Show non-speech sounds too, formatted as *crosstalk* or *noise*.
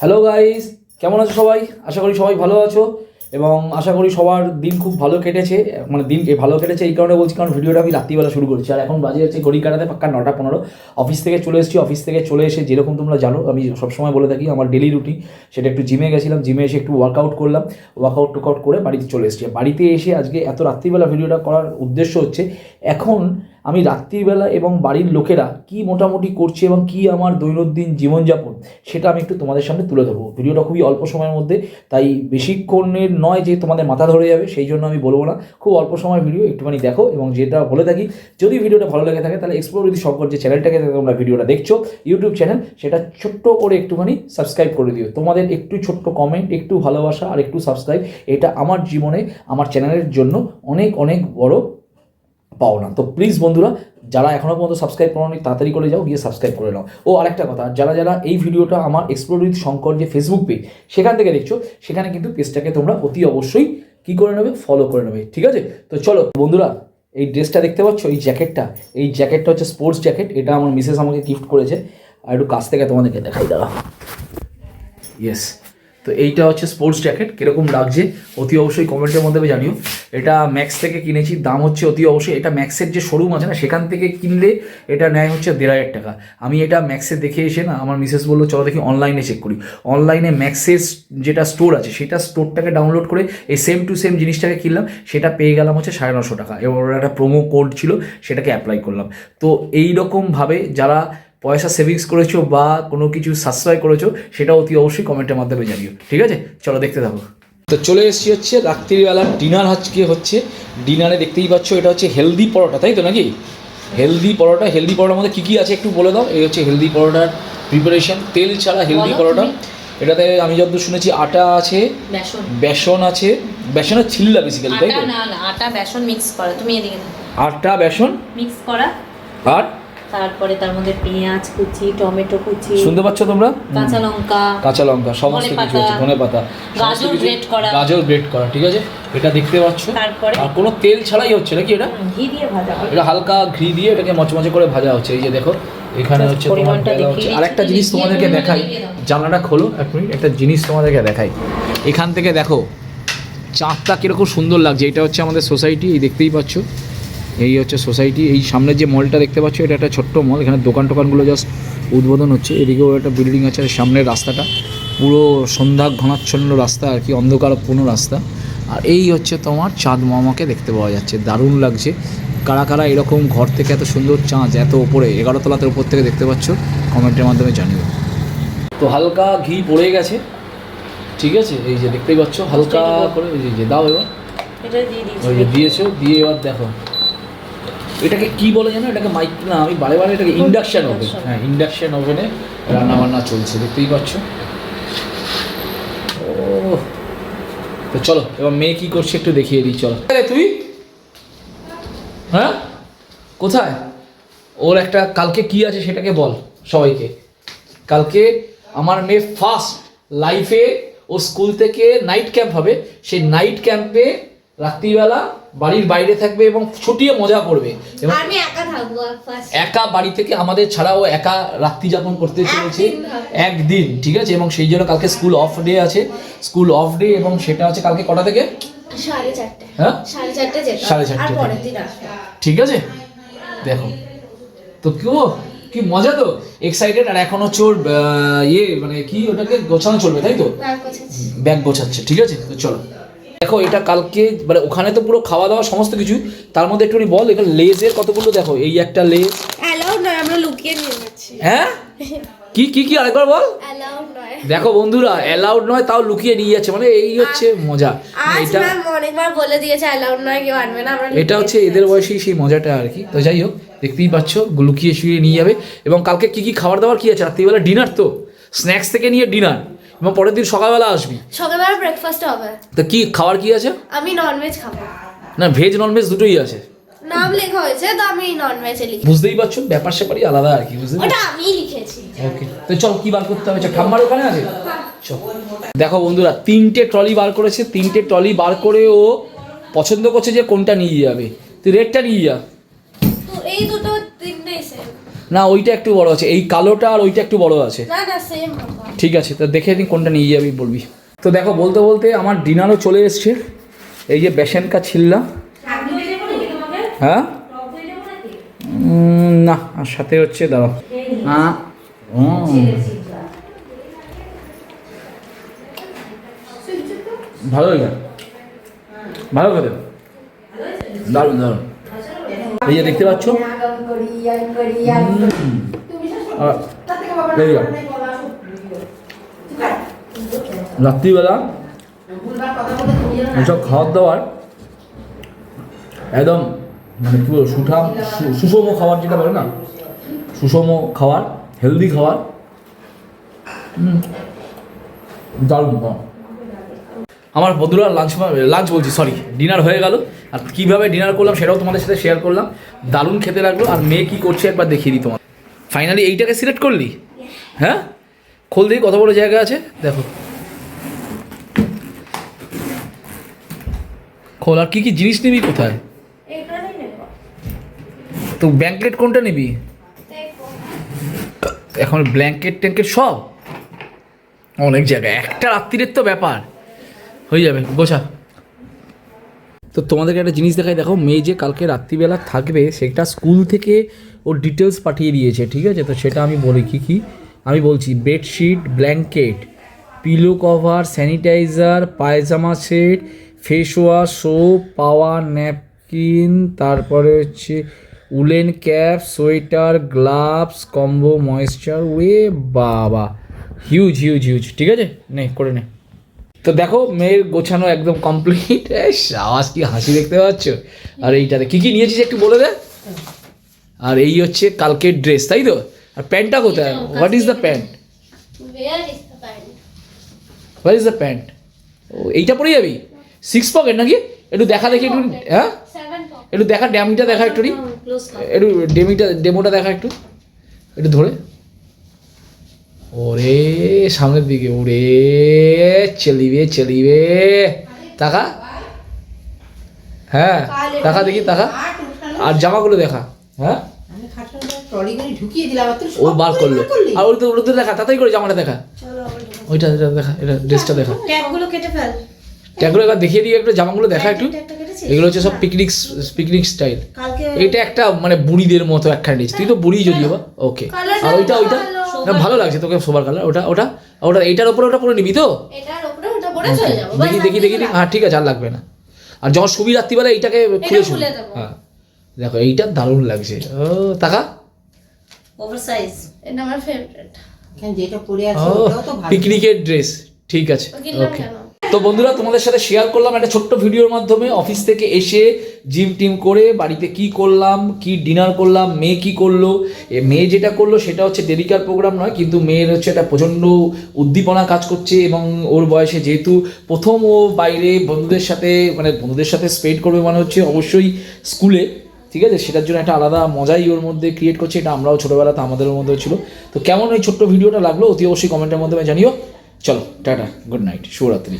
Hello guys কেমন আছো সবাই? আশা করি সবাই ভালো আছো এবং আশা করি সবার দিন খুব ভালো কেটেছে। মানে দিন ভালো কেটেছে এই কারণে বলছি, কারণ ভিডিওটা আমি রাত্রিবেলা শুরু করেছি। আর এখন বাজে হচ্ছে ঘড়ি কাটাতে পাক্কা নটা পনেরো। অফিস থেকে চলে এসেছি অফিস থেকে চলে এসে যেরকম তোমরা জানো, আমি সবসময় বলে থাকি, আমার ডেলি রুটিন সেটা একটু জিমে গেছিলাম জিমে এসে একটু ওয়ার্কআউট করলাম। ওয়ার্কআউট টুকআউট করে বাড়িতে চলে এসেছি। বাড়িতে এসে আজকে এত রাত্রিবেলা ভিডিওটা করার উদ্দেশ্য হচ্ছে, এখন আমি রাত্রিবেলা এবং বাড়ির লোকেরা কি মোটামুটি করছে এবং কি আমার দৈনন্দিন জীবনযাপন, সেটা আমি একটু তোমাদের সামনে তুলে ধরবো। ভিডিওটা খুবই অল্প সময়ের মধ্যে, তাই বেশিক্ষণের নয় যে তোমাদের মাথা ধরে যাবে, সেই জন্য আমি বলব না। খুব অল্প সময়ের ভিডিও, একটুখানি দেখো এবং যেটা বলে থাকি, যদি ভিডিওটা ভালো লেগে থাকে, তাহলে এক্সপ্লোর যদি শঙ্কর যে চ্যানেলটাকে তোমরা ভিডিওটা দেখছ ইউটিউব চ্যানেল সেটা ছোট্ট করে একটুখানি সাবস্ক্রাইব করে দিও। তোমাদের একটু ছোট্ট কমেন্ট একটু ভালোবাসা আর একটু সাবস্ক্রাইব এটা আমার জীবনে, আমার চ্যানেলের জন্য অনেক অনেক বড় পাওনা তো প্লিজ বন্ধুরা, যারা এখনও পর্যন্ত সাবস্ক্রাইব করোনি, তাড়াতাড়ি করে যাও, গিয়ে সাবস্ক্রাইব করে নাও। ও আরেকটা কথা, যারা যারা এই ভিডিওটা আমার এক্সপ্লোর উইথ শঙ্কর যে ফেসবুক পেজ সেখান থেকে দেখছ, সেখানে কিন্তু পেজটাকে তোমরা অতি অবশ্যই কী করে নেবে? ফলো করে নেবে, ঠিক আছে? তো চলো, বন্ধুরা, এই ড্রেসটা দেখতে পাচ্ছ, এই জ্যাকেটটা এই জ্যাকেটটা হচ্ছে স্পোর্টস জ্যাকেট, এটা আমার মিসেস আমাকে গিফট করেছে। আর একটু কাছ থেকে তোমাদেরকে দেখাই দাঁড়া ইয়েস তো এইটা হচ্ছে স্পোর্টস জ্যাকেট কীরকম লাগছে অতি অবশ্যই কমেন্টের মধ্যে জানিও। এটা ম্যাক্স থেকে কিনেছি, দাম হচ্ছে অতি অবশ্যই, এটা ম্যাক্সের যে শোরুম আছে না, সেখান থেকে কিনলে এটা নেয় হচ্ছে দেড় হাজার টাকা। আমি এটা ম্যাক্সে দেখে এসে না, আমার মিসেস বলল, চলো দেখি অনলাইনে চেক করি। অনলাইনে ম্যাক্সের যেটা স্টোর আছে, সেটা স্টোরটাকে ডাউনলোড করে এই সেম টু সেম জিনিসটাকে কিনলাম, সেটা পেয়ে গেলাম হচ্ছে সাড়ে নশো টাকা। এবং একটা প্রোমো কোড ছিল, সেটাকে অ্যাপ্লাই করলাম। তো এই রকমভাবে যারা পয়সা সেভিংস করেছ বা কোনো কিছু সাশ্রয় করেছ সেটা অতি অবশ্যই কমেন্টের মাধ্যমে জানিও। ঠিক আছে? চলো দেখতে থাকো। তো চলে এসেছি হচ্ছে রাত্রিবেলা। ডিনার আজকে হচ্ছে। ডিনারে দেখতেই পাচ্ছ এটা হচ্ছে হেলদি পরোটা তাই তো নাকি? হেলদি পরোটা হেলদি পরোটার মধ্যে কী কী আছে একটু বলে দাও। এই হচ্ছে হেলদি পরোটার প্রিপারেশন তেল ছাড়া হেলদি পরোটা। এটাতে আমি যতদূর শুনেছি আটা আছে বেসন। বেসন আছে। বেসনের ছিল্লা বেসিক্যালি তাই তো? না না আটা বেসন মিক্স করা। তুমি এদিকে আটা বেসন। মিক্স করা। আর? তারপরে তার মধ্যে পেঁয়াজ কুচি টমেটো কুচি শুনতে পাচ্ছ তোমরা? কাঁচা লঙ্কা কাঁচা লঙ্কা সমস্ত কিছু আছে ধনে পাতা গাজর grate করা। গাজর গ্রেট করা ঠিক আছে? এটা দেখতে পাচ্ছ। তারপরে? আর কোনো তেল ছাড়াই হচ্ছে নাকি এটা? ঘি দিয়ে ভাজা এটা হালকা ঘি দিয়ে এটাকে মচমচে করে ভাজা হচ্ছে। এই যে দেখো এখানে হচ্ছে তোমার হচ্ছে। দিচ্ছি, আরেকটা জিনিস তোমাদেরকে দেখাই। জানলাটা খোলো এক মিনিট। একটা জিনিস তোমাদেরকে দেখাই। এখান থেকে দেখো চাঁদটা কীরকম সুন্দর লাগছে। এটা হচ্ছে আমাদের সোসাইটি এই দেখতেই পাচ্ছ। এই হচ্ছে সোসাইটি এই সামনে যে মলটা দেখতে পাচ্ছ এটা একটা ছোট্ট মল এখানে দোকান টোকানগুলো জাস্ট উদ্বোধন হচ্ছে এদিকেও একটা বিল্ডিং আছে আর সামনের রাস্তাটা পুরো সন্ধ্যা ঘনাচ্ছন্ন রাস্তা আর কি অন্ধকারপূর্ণ রাস্তা আর এই হচ্ছে তোমার চাঁদ মামাকে দেখতে পাওয়া যাচ্ছে দারুণ লাগছে কারা কারা এরকম ঘর থেকে এত সুন্দর চাঁদ এত ওপরে এগারো তলাতে উপর থেকে দেখতে পাচ্ছ কমেন্টের মাধ্যমে জানিও। তো হালকা ঘি পড়ে গেছে ঠিক আছে এই যে দেখতেই পাচ্ছ হালকা করে এই যে দাও এবার। ওই যে দিয়েছ দিয়ে এবার দেখো। এটাকে কি বলে জানো? এটাকে মাইক না আমি বারে বারে এটাকে ইন্ডাকশন ওভেন হ্যাঁ ইন্ডাকশন ওভেনে রান্না বান্না চলছে দেখতেই পাচ্ছ। ও তো চলো এবার মেয়ে কি করছে একটু দেখিয়ে দিই চলো। তুই? হ্যাঁ? কোথায়? ওর একটা কালকে কি আছে সেটাকে বল সবাইকে। কালকে আমার মেয়ে ফার্স্ট লাইফে ও স্কুল থেকে নাইট ক্যাম্প হবে। সেই নাইট ক্যাম্পে রাত্রিবেলা বাড়ির বাইরে থাকবে এবং ছুটিয়ে মজা করবে। আমি একা থাকব একা বাড়ি থেকে আমাদের ছাড়াও একা রাত্রি যাপন করতে চলেছে। একদিন ঠিক আছে? এবং সেই জন্য কালকে স্কুল অফ ডে আছে। স্কুল অফ ডে এবং সেটা হচ্ছে কালকে কটা থেকে? সাড়ে চারটে। হ্যাঁ? সাড়ে চারটে ঠিক আছে? দেখো। তো কি কি মজা তো? এক্সাইটেড আর এখন হচ্ছে ওর ইয়ে মানে কি ওটাকে গোছানো চলবে তাই তো? ব্যাগ ব্যাগ গোছাচ্ছে ঠিক আছে? তো চলো। দেখো এটা কালকে মানে ওখানে তো পুরো খাওয়া দাওয়া সমস্ত কিছু। তার মধ্যে একটুখানি বল এখানে লেজের কতগুলো দেখো? এই একটা লেজ। নয় আমরা লুকিয়ে নিয়ে যাচ্ছি। হ্যাঁ? কি কি কি? আরেকবার বল। দেখো বন্ধুরা অ্যালাউড নয় তাও লুকিয়ে নিয়ে যাচ্ছে। মানে এই হচ্ছে মজা। এটা অনেকবার বলে দিয়েছে অ্যালাউড নয় কেউ আনবে না আমরা এটা হচ্ছে এদের। বয়সেই সেই মজাটা আর কি। তো যাই হোক দেখতেই পাচ্ছ লুকিয়ে শুয়ে নিয়ে যাবে। এবং কালকে কি কি খাবার দাবার কি আছে? রাত্রিবেলা ডিনার তো। স্ন্যাক্স থেকে নিয়ে ডিনার এবং পরের দিন সকালবেলা আসবি। সকালবেলা ব্রেকফাস্ট হবে। তো কি খাবার কি আছে? আমি ননভেজ খাব। না ভেজ নন ভেজ দুটোই আছে। নাম লেখা হয়েছে তো আমি ননভেজে লিখি। বুঝতেই পারছ ব্যাপার স্যাপারই আলাদা আর কি বুঝতে ওটা আমি লিখেছি। ওকে তো চল কি বার করতে হবে? ঠাম্মার ওখানে আছে? চল। দেখো বন্ধুরা তিনটে ট্রলি বার করেছে তিনটে ট্রলি বার করে ও পছন্দ করছে যে কোনটা নিয়ে যাবে। তুই রেডটা নিয়ে যা। তো এই দুটো তিনটে সেম না ওইটা একটু বড় আছে। এই কালোটা আর ওইটা একটু বড় আছে। না না সেম ঠিক আছে তো দেখে নিন কোনটা নিয়ে যাবি বলবি। তো দেখো বলতে বলতে আমার ডিনারও চলে এসছে। এই যে বেসন কা ছিল্লা। হ্যাঁ? না আর সাথে হচ্ছে দাঁড়াও। হ্যাঁ। ভালো ভালো খেতে? দারুণ দারুণ। এই যে দেখতে পাচ্ছ? রাত্রিবেলা এইসব খাবার দাবার একদম মানে পুরো সুঠাম সুষম খাবার যেটা বলে না? সুষম খাবার হেলদি খাবার। দারুণ আমার বন্ধুরা লাঞ্চ লাঞ্চ বলছি সরি ডিনার হয়ে গেল। আর কীভাবে ডিনার করলাম সেটাও তোমাদের সাথে শেয়ার করলাম। দারুণ খেতে লাগল। আর মেয়ে কী করছে একবার দেখিয়ে দিই তোমার ফাইনালি এইটাকে সিলেক্ট করলি? হ্যাঁ? খোল দিই কত বড় জায়গা আছে। দেখো। খোল আর কী কী জিনিস নিবি কোথায়? তো ব্ল্যাঙ্কেট কোনটা নিবি? এখন ব্ল্যাঙ্কেট ট্যাঙ্কেট সব? অনেক জায়গায় একটা রাত্রিরের তো ব্যাপার। হয়ে যাবে। গোছা। তো তোমাদেরকে একটা জিনিস দেখাই, দেখো মেয়ে যে কালকে রাত্রিবেলা থাকবে, সেটা স্কুল থেকে ওর ডিটেলস পাঠিয়ে দিয়েছে, ঠিক আছে? তো সেটা আমি বলি, কি কি? আমি বলছি bedsheet blanket pillow cover sanitizer পায়জামা set face wash soap power napkin তারপরে হচ্ছে woollen cap sweater gloves combo moisture way বাবা হিউজ হিউজ হিউজ ঠিক আছে? নে, করে নে। তো দেখো মেয়ের গোছানো একদম কমপ্লিট *laughs* আওয়াজ কি হাসি দেখতে পাচ্ছ? আর এইটাতে কি কি নিয়েছিস একটু বলে দে। আর এই হচ্ছে কালকের ড্রেস তাই তো? আর প্যান্টটা কোথায়? What is the pant what is the pant ও এইটা পরে যাবি? সিক্স পকেট নাকি? একটু দেখা দেখি একটু হ্যাঁ? একটু দেখা ড্যামিটা দেখা একটু। একটু ডেমিটা ডেমোটা দেখা একটু। একটু ধরে। ওরে সামনের দিকে ওরে চলিবে চলিবে। টাকা হ্যাঁ টাকা দেখি টাকা আর জামাগুলো দেখা হ্যাঁ? ও বার করল। আর ওই তো ওটা দেখা তাড়াতাড়ি করে জামাটা দেখা। ওইটা ওইটা দেখা এটা ড্রেসটা দেখা। ট্যাগগুলো কেটে ফেল। ট্যাগুলো একবার দেখিয়ে দিই একটু জামাগুলো দেখা একটু। এগুলো হচ্ছে সব পিকনিক পিকনিক স্টাইল এটা একটা মানে বুড়িদের মতো একখানা। তুই তো বুড়ি যদিও বা ওকে আর ওইটা ওইটা? ভালো লাগছে তোকে সোবার কালার ওটা ওটা ওটা এইটার উপরে ওটা পরে নিবি তো? এটার উপরে ওটা পরে চলে যাব দেখি দেখি দেখি। হ্যাঁ ঠিক আছে আর লাগবে না। আর যখন সুবি রাত্রিবেলা এইটাকে খুলে দেবো। হ্যাঁ। দেখো এইটা দারুণ লাগছে। ও টাকা ওভার সাইজ এটা আমার ফেভারিট যেটা পরে আছে ও ওটাও তো ভালো। পিকনিকের ড্রেস ঠিক আছে ওকে তো বন্ধুরা, তোমাদের সাথে শেয়ার করলাম একটা ছোট্ট ভিডিওর মাধ্যমে। অফিস থেকে এসে জিম টিম করে বাড়িতে কি করলাম, কি ডিনার করলাম, মেয়ে কি করল। মেয়ে যেটা করল সেটা হচ্ছে ডেডিকার প্রোগ্রাম নয়, কিন্তু মেয়ের হচ্ছে একটা প্রচণ্ড উদ্দীপনা কাজ করছে এবং ওর বয়সে যেহেতু প্রথম ও বাইরে বন্ধুদের সাথে মানে বন্ধুদের সাথে স্পেন্ড করবে মানে হচ্ছে অবশ্যই স্কুলে ঠিক আছে? সেটার জন্য একটা আলাদা মজাই ওর মধ্যে ক্রিয়েট করছে, এটা আমরাও ছোটোবেলাতে আমাদের মধ্যে ছিল। তো কেমন এই ছোট্ট ভিডিওটা লাগল অতি অবশ্যই কমেন্টের মাধ্যমে জানিও। চলো, টাটা গুড নাইট শুভরাত্রি।